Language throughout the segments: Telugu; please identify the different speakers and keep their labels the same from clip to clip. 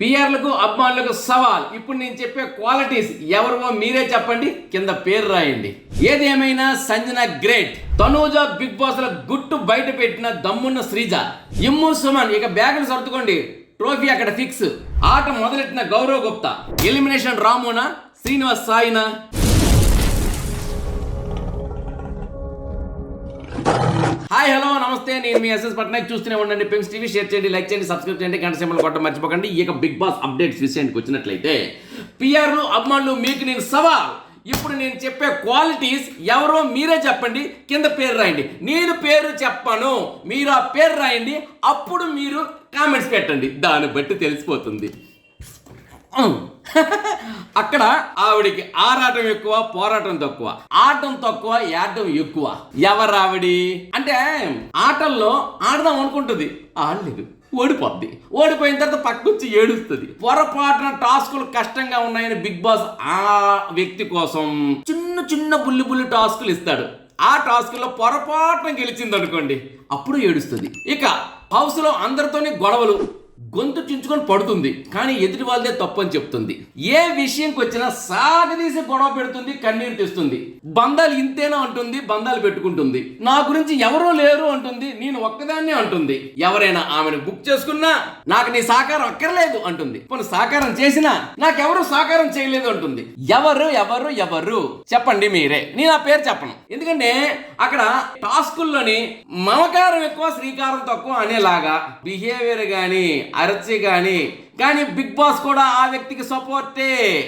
Speaker 1: పిఆర్లకు అభిమానులకు సవాల్. ఇప్పుడు నేను చెప్పే క్వాలిటీస్ ఎవరివో మీరే చెప్పండి కింద పేరు రాయండి. ఏదేమైనా సంజన గ్రేట్. తనూజ బిగ్ బాస్లో గుట్టు బయట పెట్టిన దమ్మున్న శ్రీజ. ఇమ్ము సుమన్ ఇక బ్యాగులు సర్దుకోండి. ట్రోఫీ అక్కడ ఫిక్స్. ఆట మొదలెట్టిన గౌరవ్ గుప్తా. ఎలిమినేషన్ రామునా శ్రీనివాస్ సాయినా? హాయ్ హలో నమస్తే. నేను మీ ఎస్ఎస్ పట్నాయక్. చూస్తూనే ఉండండి. పెంక్స్ టీవీ షేర్ చేయండి లైక్ చేయండి సబ్స్క్రైబ్ చేయండి. గంట సింబల్ కొట్టడం మర్చిపోకండి. ఇక బిగ్ బాస్ అప్డేట్స్ విషయానికి వచ్చినట్లయితే పిఆర్లు అభిమానులు మీకు నేను సవాల్. ఇప్పుడు నేను చెప్పే క్వాలిటీస్ ఎవరో మీరే చెప్పండి. కింద పేరు రాయండి. నేను పేరు చెప్పను. మీరు ఆ పేరు రాయండి. అప్పుడు మీరు కామెంట్స్ పెట్టండి. దాన్ని బట్టి తెలిసిపోతుంది. అక్కడ ఆవిడికి ఆరాటం ఎక్కువ పోరాటం తక్కువ. ఆటం తక్కువ యాటం ఎక్కువ. ఎవరావిడి? ఆవిడి అంటే ఆటల్లో ఆడదాం అనుకుంటుంది. ఆడలేదు ఓడిపోద్ది. ఓడిపోయిన తర్వాత పక్కొచ్చి ఏడుస్తుంది. పొరపాటున టాస్కులు కష్టంగా ఉన్నాయని బిగ్ బాస్ ఆ వ్యక్తి కోసం చిన్న చిన్న బుల్లి బుల్లి టాస్కులు ఇస్తాడు. ఆ టాస్కుల్లో పొరపాటున గెలిచింది అనుకోండి అప్పుడు ఏడుస్తుంది. ఇక హౌస్లో అందరితోని గొడవలు గొంతు చించుకొని పడుతుంది. కానీ ఎదుటి వాళ్ళదే తప్పని చెప్తుంది. ఏ విషయంకి వచ్చినా సాగదీసి గొడవ పెడుతుంది కన్నీరు తెస్తుంది. బంధాలు ఇంతేనా అంటుంది బంధాలు పెట్టుకుంటుంది. నా గురించి ఎవరో లేరు అంటుంది నేను ఒక్కదాన్నే అంటుంది. ఎవరైనా ఆమెను బుక్ చేసుకున్నా నాకు నీ సహకారం అక్కర్లేదు అంటుంది. కొన్ని సహకారం చేసినా నాకెవరు సహకారం చేయలేదు అంటుంది. ఎవరు ఎవరు ఎవరు? చెప్పండి మీరే. నేను ఆ పేరు చెప్పను. ఎందుకంటే అక్కడ టాస్కుల్లోని మమకారం ఎక్కువ శ్రీకారం తక్కువ అనేలాగా బిహేవియర్ కానీ అరచి కానీ కానీ బిగ్ బాస్ కూడా ఆ వ్యక్తికి సపోర్టే.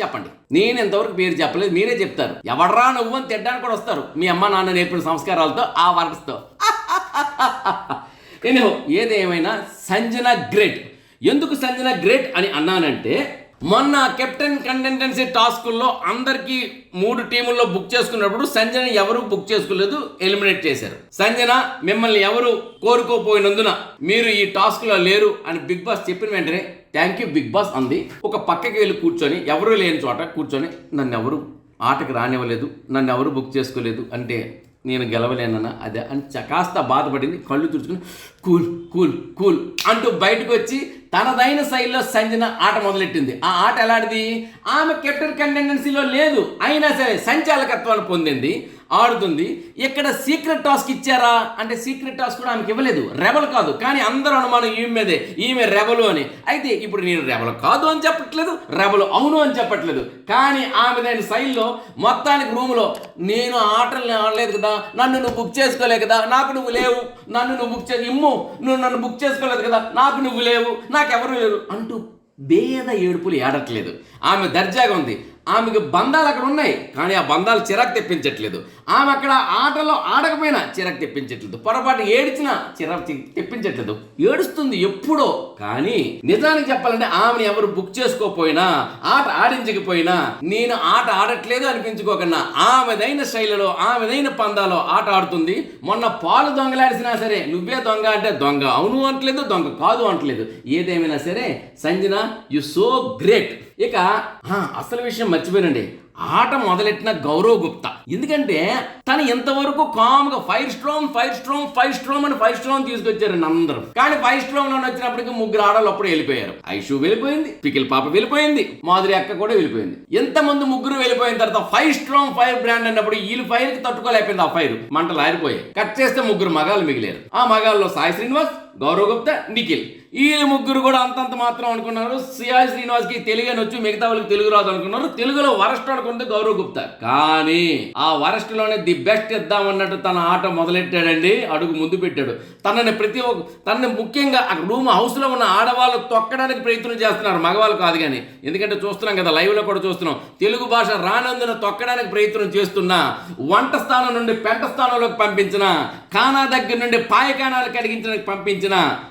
Speaker 1: చెప్పండి. నేను ఇంతవరకు పేరు చెప్పలేదు మీరే చెప్తారు. ఎవడరా నువ్వు అని తిట్టడానికి కూడా వస్తారు. మీ అమ్మ నాన్న నేర్పిన సంస్కారాలతో ఆ వర్క్స్తో. నేను ఏదేమైనా సంజన గ్రేట్. ఎందుకు సంజన గ్రేట్ అని అన్నానంటే మొన్న కెప్టెన్ కంటెంటెన్సీ టాస్కుల్లో అందరికీ మూడు టీముల్లో బుక్ చేసుకున్నప్పుడు సంజన ఎవరు బుక్ చేసుకోలేదు ఎలిమినేట్ చేశారు. సంజన మిమ్మల్ని ఎవరు కోరుకోపోయినందున మీరు ఈ టాస్క్లో లేరు అని బిగ్ బాస్ చెప్పిన వెంటనే థ్యాంక్ యూ బిగ్ బాస్ అంది. ఒక పక్కకి వెళ్ళి కూర్చొని ఎవరు లేని చోట కూర్చొని నన్ను ఎవరు ఆటకు రానివ్వలేదు నన్ను ఎవరు బుక్ చేసుకోలేదు అంటే నేను గెలవలేనన్నా అదే అని చ- కాస్త బాధపడింది కళ్ళు తుడుచుకుని కూల్ కూల్ కూల్ అంటూ బయటకు వచ్చి తనదైన శైలిలో సంజన ఆట మొదలెట్టింది. ఆ ఆట ఎలాంటిది? ఆమె కెప్టెన్ కంటెండెన్సీలో లేదు. అయినా సరే సంచాలకత్వాన్ని పొందింది ఆడుతుంది. ఇక్కడ సీక్రెట్ టాస్క్ ఇచ్చారా? అంటే సీక్రెట్ టాస్క్ కూడా ఆమెకి ఇవ్వలేదు. రెబల్ కాదు. కానీ అందరూ అనుమానం ఈమె మీదే. ఈమె రెబలు అని. అయితే ఇప్పుడు నేను రెబల్ కాదు అని చెప్పట్లేదు రెబలు అవును అని చెప్పట్లేదు. కానీ ఆమె దాని శైలిలో మొత్తానికి రూమ్లో నేను ఆటలు ఆడలేదు కదా నన్ను నువ్వు బుక్ చేసుకోలేదు కదా నాకు నువ్వు లేవు. నన్ను నువ్వు బుక్ చే ఇమ్ము. నువ్వు నన్ను బుక్ చేసుకోలేదు కదా నాకు నువ్వు లేవు. నాకెవరూ లేరు అంటూ భేద ఏడుపులు ఏడట్లేదు. ఆమె దర్జాగా ఉంది. ఆమెకు బంధాలు అక్కడ ఉన్నాయి కానీ ఆ బంధాలు చిరాకు తెప్పించట్లేదు. ఆమె అక్కడ ఆటలో ఆడకపోయినా చిరాకు తెప్పించట్లేదు. పొరపాటు ఏడిచినా చిరాకు తెప్పించట్లేదు. ఏడుస్తుంది ఎప్పుడో కానీ నిజానికి చెప్పాలంటే ఆమెను ఎవరు బుక్ చేసుకోపోయినా ఆట ఆడించకపోయినా నేను ఆట ఆడట్లేదు అనిపించుకోకుండా ఆమెదైన శైలిలో ఆమెదైన పందాలో ఆట ఆడుతుంది. మొన్న పాలు దొంగలాడిసినా సరే నువ్వే దొంగ అంటే దొంగ. అవును అంటలేదు దొంగ కాదు అంటలేదు. ఏదేమైనా సరే సంజన యు సో గ్రేట్ ఇక అసలు విషయం మర్చిపోయినండి. ఆట మొదలెట్టిన గౌరవ్ గుప్తా. ఎందుకంటే తను ఇంతవరకు కామ్గా fire strong fire strong fire storm అని ఫైవ్ స్ట్రాంగ్ తీసుకొచ్చారండి అందరూ. కానీ ఫైవ్ స్ట్రాంగ్లో వచ్చినప్పటికి ముగ్గురు ఆడవాళ్ళు అప్పుడు వెళ్ళిపోయారు. ఐషు వెళ్ళిపోయింది పికిల్ పాప వెళ్ళిపోయింది మాధురి అక్క కూడా వెళ్ళిపోయింది. ఎంతమంది ముగ్గురు వెళ్ళిపోయిన తర్వాత ఫైవ్ స్ట్రాంగ్ ఫైర్ బ్రాండ్ అన్నప్పుడు వీళ్ళు ఫైర్కి తట్టుకోలేకపోయింది ఆ ఫైర్. మంటలు ఆరిపోయాయి. కట్ చేస్తే ముగ్గురు మగాళ్ళు మిగిలారు. ఆ మగాళ్ళలో సాయి శ్రీనివాస్ గౌరవ్ గుప్తా నిఖిల్. వీళ్ళు ముగ్గురు కూడా అంతంత మాత్రం అనుకున్నారు. సిఆర్ శ్రీనివాస్కి తెలుగు అని వచ్చి మిగతా వాళ్ళకి తెలుగు రాదు అనుకున్నారు. తెలుగులో వరస్ట్ అనుకుంటే గౌరవ్ గుప్తా. కానీ ఆ వరస్ట్లోనే ది బెస్ట్ ఇద్దామన్నట్టు తన ఆట మొదలెట్టాడండి. అడుగు ముందు పెట్టాడు. తనని ప్రతి ఒక్క తనని ముఖ్యంగా ఆ రూమ్ హౌస్లో ఉన్న ఆడవాళ్ళు తొక్కడానికి ప్రయత్నం చేస్తున్నారు. మగవాళ్ళు కాదు కానీ. ఎందుకంటే చూస్తున్నాం కదా లైవ్లో కూడా చూస్తున్నాం. తెలుగు భాష రానందున తొక్కడానికి ప్రయత్నం చేస్తున్నా వంట స్థానం నుండి పెంట స్థానంలోకి పంపించిన కానా దగ్గర నుండి పాయకానాలు కలిగించడానికి పంపించిన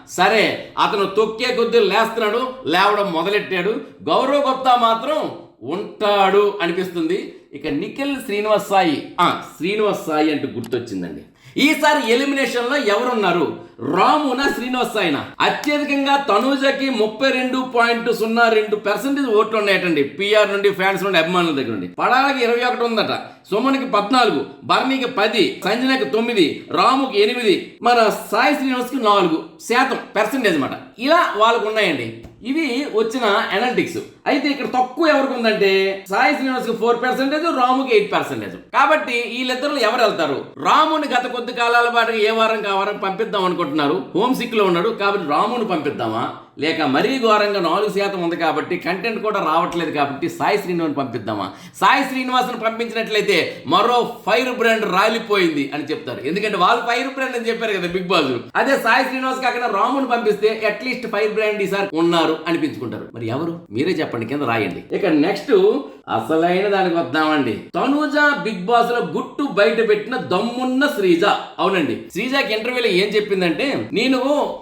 Speaker 1: సరే అతను తొక్కే కొద్దీ లేస్తున్నాడు లేవడం మొదలెట్టాడు. గౌరవ గుప్తా మాత్రం ఉంటాడు అనిపిస్తుంది. ఇక నిఖిల్ శ్రీనివాస్ సాయి ఆ శ్రీనివాస్ సాయి అంటూ గుర్తొచ్చిందండి. ఈసారి ఎలిమినేషన్లో ఎవరున్నారు? రామున శ్రీనివాస్ ఆయన అత్యధికంగా తనూజకి ముప్పై రెండు పాయింట్ సున్నా రెండు పర్సెంటేజ్ ఓట్లు ఉన్నాయటండి. పిఆర్ నుండి ఫ్యాన్స్ నుండి అభిమానుల దగ్గర నుండి. పడాలకి ఇరవై ఒకటి ఉందట. సుమన్కి పద్నాలుగు భరణికి పది సంజనకి తొమ్మిది రాముకి ఎనిమిది మన సాయి శ్రీనివాస్కి నాలుగు శాతం పర్సెంటేజ్ అనమాట ఇలా వాళ్ళకు ఉన్నాయండి. ఇవి వచ్చిన అనలిటిక్స్ అయితే ఇక్కడ తక్కువ ఎవరికి ఉందంటే సాయి శ్రీనివాస్కి ఫోర్ పర్సెంటేజ్ రాముకి ఎయిట్ పర్సెంటేజ్ కాబట్టి వీళ్ళిద్దరు ఎవరు వెళ్తారు? రాముని గత కొద్ది కాలాల పాటు ఏ వారం కా వారం పంపిద్దాం అనుకుంటున్నారు. హోమ్ సిక్లో ఉన్నాడు. కాబట్టి రాముని పంపిద్దామా? లేక మరీ ఘోరంగా నాలుగు శాతం ఉంది కాబట్టి కంటెంట్ కూడా రావట్లేదు కాబట్టి సాయి శ్రీనివాస్ పంపిద్దామా? సాయి శ్రీనివాస్ని పంపించినట్లయితే మరో ఫైర్ బ్రాండ్ రాలిపోయింది అని చెప్తారు. ఎందుకంటే వాళ్ళు ఫైర్ బ్రాండ్ అని చెప్పారు కదా బిగ్ బాస్. అదే సాయి శ్రీనివాస్ కాకుండా రాముని పంపిస్తే అట్లీస్ట్ ఫైర్ బ్రాండ్ ఈసారి ఉన్నారు అనిపించుకుంటారు. మరి ఎవరు? మీరే చెప్పండి కింద రాయండి. ఇక నెక్స్ట్ అసలైన దానికి వద్దామండి. తనుజ బిగ్ బాస్లో గుట్టు బయట పెట్టిన దమ్మున్న శ్రీజ. అవునండి. శ్రీజకి ఇంటర్వ్యూలో ఏం చెప్పిందంటే నేను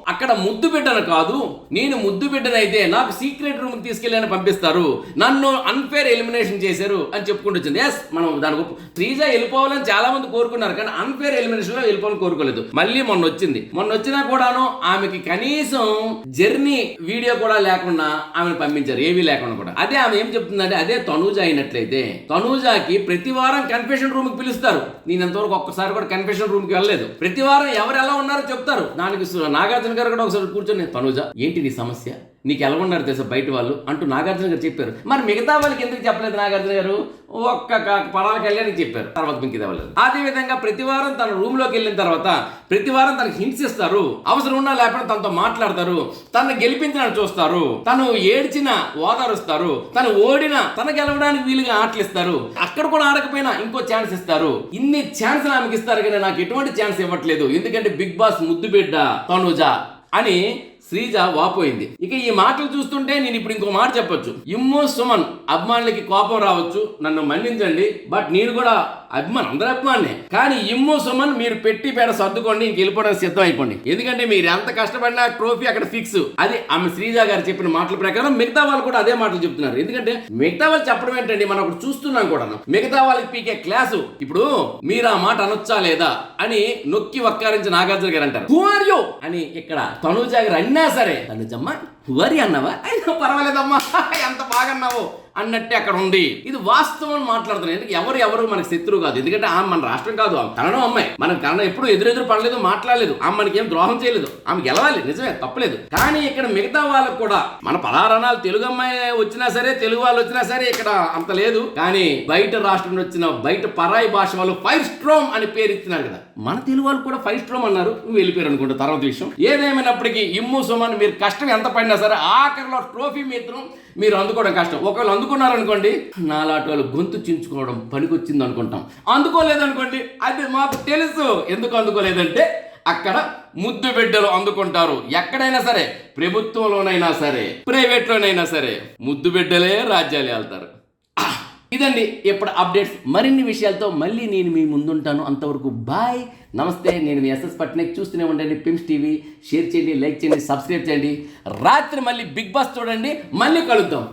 Speaker 1: అక్కడ ముద్దు పెట్టను కాదు నేను ముద్దు బిడ్డనైతే నాకు సీక్రెట్ రూమ్ తీసుకెళ్ళి పంపిస్తారు. నన్ను అన్ఫేర్ ఎలిమినేషన్ చేశారు అని చెప్పుకుంటూ వచ్చింది. ఎస్ మనం దానికి త్రీజా వెళ్ళిపోవాలని చాలా మంది కోరుకున్నారు కానీ అన్ఫేర్ ఎలిమినేషన్లో వెళ్ళిపోవాలని కోరుకోలేదు. మళ్ళీ మొన్న వచ్చింది. మొన్న వచ్చినా కూడాను ఆమెకి కనీసం జర్నీ వీడియో కూడా లేకుండా ఆమెను పంపించారు ఏమీ లేకుండా కూడా. అదే ఆమె ఏం చెప్తుందంటే అదే తనూజ అయినట్లయితే తనూజాకి ప్రతి వారం కన్ఫెషన్ రూమ్కి పిలుస్తారు. నేను ఎంతవరకు ఒక్కసారి కూడా కన్ఫెషన్ రూమ్కి వెళ్ళలేదు. ప్రతి వారం ఎవరు ఎలా ఉన్నారో చెప్తారు. దానికి నాగార్జున గారు కూడా ఒకసారి కూర్చొని తనూజ ఏంటి నీ సమస్య? నీకు ఎలా ఉన్నారు తెలుసా బయట వాళ్ళు? అంటూ నాగార్జున గారు చెప్పారు. మరి మిగతా వాళ్ళకి ఎందుకు చెప్పలేదు నాగార్జున గారు? ఒక్క క- వెళ్ళారని చెప్పారు. తర్వాత మిగతా వాళ్ళు అదే విధంగా ప్రతి వారం తన రూమ్లోకి వెళ్ళిన తర్వాత ప్రతి వారం తనకు హింసిస్తారు అవసరం ఉన్నా లేకపోతే తనతో మాట్లాడతారు. తను గెలిపించిన చూస్తారు. తను ఏడ్చిన ఓదారుస్తారు. తను ఓడిన తన గెలవడానికి వీలుగా ఆటలు ఇస్తారు. అక్కడ కూడా ఆడకపోయినా ఇంకో ఛాన్స్ ఇస్తారు. ఇన్ని ఛాన్స్ ఆమెకి ఇస్తారు కానీ నాకు ఎటువంటి ఛాన్స్ ఇవ్వట్లేదు. ఎందుకంటే బిగ్ బాస్ ముద్దు బిడ్డ తనుజ అని శ్రీజ వాపోయింది. ఇక ఈ మాటలు చూస్తుంటే నేను ఇప్పుడు ఇంకో మాట చెప్పొచ్చు. ఇమ్ము సుమన్ అభిమానులకి కోపం రావచ్చు నన్ను మన్నించండి బట్ నేను కూడా అభిమాన్ అందరూ అభిమానే కానీ ఇమ్ము సుమన్ మీరు పెట్టి పేడ సర్దుకోండి ఇంక వెళ్ళిపోవడానికి సిద్ధం అయిపోండి ఎందుకంటే మీరు ఎంత కష్టపడినా ట్రోఫీ అక్కడ ఫిక్స్. అది ఆమె శ్రీజ గారు చెప్పిన మాటల ప్రకారం మిగతా వాళ్ళు కూడా అదే మాటలు చెప్తున్నారు. ఎందుకంటే మిగతా వాళ్ళు చెప్పడం ఏంటండి మనం ఒకటి చూస్తున్నాం కూడా మిగతా వాళ్ళకి పీకే క్లాసు. ఇప్పుడు మీరు ఆ మాట అనొచ్చా లేదా అని నొక్కి వక్కారించి నాగార్జున గారు అంటారు. హూ ఆర్ అని ఇక్కడ తనుజ గారు అన్నా సరే. తనుజమ్మ వరి అన్నావా? అయినా పర్వాలేదమ్మా. ఎంత బాగా అన్నావు అన్నట్టే అక్కడ ఉంది. ఇది వాస్తవం అని మాట్లాడుతున్నాను ఎందుకంటే ఎవరు ఎవరు మనకి శత్రువు కాదు. ఎందుకంటే ఆమె మన రాష్ట్రం కాదు. ఆమె కన్నడం అమ్మాయి. మనం కన్నడం ఎప్పుడు ఎదురెదురు పడలేదు మాట్లాడలేదు. ఆమె మనకి ఏం ద్రోహం చేయలేదు. ఆమె గెలవాలి. నిజమే తప్పలేదు. కానీ ఇక్కడ మిగతా వాళ్ళకు కూడా మన పదారణాలు తెలుగు అమ్మాయి వచ్చినా సరే తెలుగు వాళ్ళు వచ్చినా సరే ఇక్కడ అంత లేదు. కానీ బయట రాష్ట్రం వచ్చిన బయట పరాయి భాష వాళ్ళు ఫైవ్ స్ట్రోమ్ అని పేరు ఇచ్చినారు కదా. మన తెలుగు వాళ్ళు కూడా ఫైవ్ స్ట్రోమ్ అన్నారు. నువ్వు వెళ్ళిపోయారు అనుకుంటా తర్వాత విషయం. ఏదేమైనప్పటికీ ఇమ్ము సుమన్ మీరు కష్టం ఎంత పడినా సరే ఆఖరిలో ట్రోఫీ మాత్రం మీరు అందుకోవడం కష్టం. ఒకవేళ అందుకున్నారనుకోండి నాలాటోలు గొంతు చించుకోవడం పనికొచ్చింది అనుకుంటాం. అందుకోలేదనుకోండి అది మాకు తెలుసు. ఎందుకు అందుకోలేదంటే అక్కడ ముద్దు బిడ్డలు అందుకుంటారు. ఎక్కడైనా సరే ప్రభుత్వంలోనైనా సరే ప్రైవేట్లోనైనా సరే ముద్దు బిడ్డలే రాజ్యాలు వెళ్తారు. ఇదండి ఇప్పుడు అప్డేట్స్. మరిన్ని విషయాలతో మళ్ళీ నేను మీ ముందుంటాను. అంతవరకు బాయ్. నమస్తే నేను మీ ఎస్ఎస్ పట్నాయక్. చూస్తూనే ఉండండి పిమ్స్ టీవీ షేర్ చేయండి లైక్ చేయండి సబ్స్క్రైబ్ చేయండి. రాత్రి మళ్ళీ బిగ్ బాస్ చూడండి. మళ్ళీ కలుద్దాం.